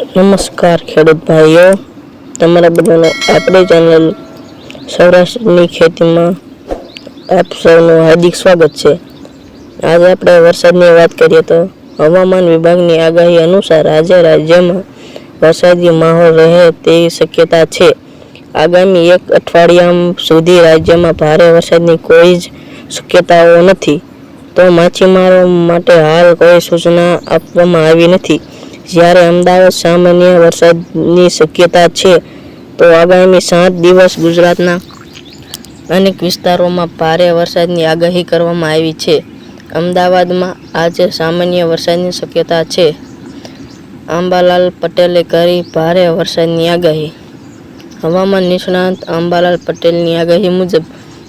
નમસ્કાર, ખેડૂત ભાઈઓ. તમારા બધાને આપણી ચેનલ સૌરાષ્ટ્રની ખેતીમાં આપ સૌનું હાર્દિક સ્વાગત છે. આજે આપણે વરસાદની વાત કરીએ તો હવામાન વિભાગની આગાહી અનુસાર આજે રાજ્યમાં વરસાદી માહોલ રહે તેવી શક્યતા છે. આગામી એક અઠવાડિયા સુધી રાજ્યમાં ભારે વરસાદની કોઈ જ શક્યતાઓ નથી. તો માછીમારો માટે હાલ કોઈ સૂચના આપવામાં આવી નથી. જ્યારે અમદાવાદ સામાન્ય વરસાદની શક્યતા છે, તો આગામી સાત દિવસ ગુજરાતના અનેક વિસ્તારોમાં ભારે વરસાદની આગાહી કરવામાં આવી છે. અમદાવાદમાં આજે સામાન્ય વરસાદની શક્યતા છે. આંબાલાલ પટેલે કરી ભારે વરસાદની આગાહી. હવામાન નિષ્ણાત અંબાલાલ પટેલની આગાહી મુજબ,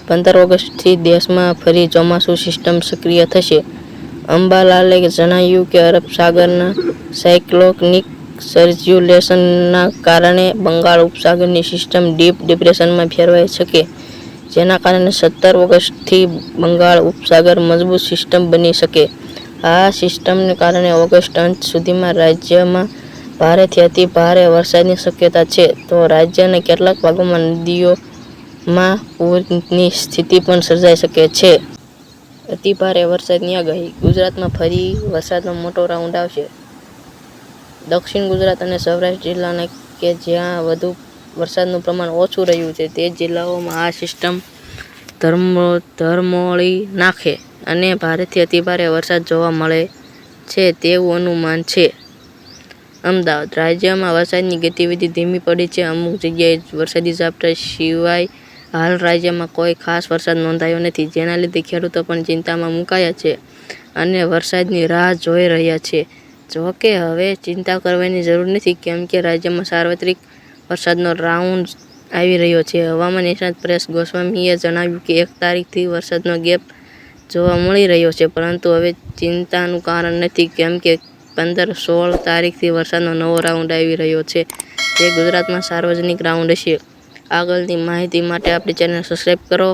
પંદર ઓગસ્ટથી દેશમાં ફરી ચોમાસું સિસ્ટમ સક્રિય થશે. અંબાલાલે જણાવ્યું કે, અરબ સાગરના સાયક્લોનિક સર્ક્યુલેશનના કારણે બંગાળ ઉપસાગરની સિસ્ટમ ડીપ ડિપ્રેશનમાં ફેરવાઈ શકે, જેના કારણે સત્તર ઓગસ્ટથી બંગાળ ઉપસાગર મજબૂત સિસ્ટમ બની શકે. આ સિસ્ટમને કારણે ઓગસ્ટ અંત સુધીમાં રાજ્યમાં ભારેથી અતિ ભારે વરસાદની શક્યતા છે. તો રાજ્યના કેટલાક ભાગોમાં નદીઓમાં પૂરની સ્થિતિ પણ સર્જાઈ શકે છે. અતિ ભારે વરસાદની આગાહી ગુજરાતમાં ફરી વરસાદનો મોટો રાઉન્ડ આવશે. દક્ષિણ ગુજરાત અને સૌરાષ્ટ્ર જિલ્લાના કે જ્યાં વધુ વરસાદનું પ્રમાણ ઓછું રહ્યું છે, તે જિલ્લાઓમાં આ સિસ્ટમ ધર્મો, ધરમોળી નાખે અને ભારેથી અતિભારે વરસાદ જોવા મળે છે તેવું અનુમાન છે. અમદાવાદ રાજ્યમાં વરસાદની ગતિવિધિ ધીમી પડી છે. અમુક જગ્યાએ વરસાદી ઝાપટા સિવાય હાલ રાજ્યમાં કોઈ ખાસ વરસાદ નોંધાયો નથી. જેના લીધે ખેડૂતો પણ ચિંતામાં મુકાયા છે અને વરસાદની રાહ જોઈ રહ્યા છે. જો કે હવે ચિંતા કરવાની જરૂર નથી, કેમ કે રાજ્યમાં સાર્વત્રિક વરસાદનો રાઉન્ડ આવી રહ્યો છે. હવામાન નિષ્ણાત પ્રેસ ગોસ્વામીએ જણાવ્યું કે, એક તારીખથી વરસાદનો ગેપ જોવા મળી રહ્યો છે, પરંતુ હવે ચિંતાનું કારણ નથી, કેમ કે પંદર સોળ તારીખથી વરસાદનો નવો રાઉન્ડ આવી રહ્યો છે. જે ગુજરાતમાં સાર્વજનિક રાઉન્ડ હશે આગળની માહિતી માટે આપણી ચેનલ સબસ્ક્રાઈબ કરો.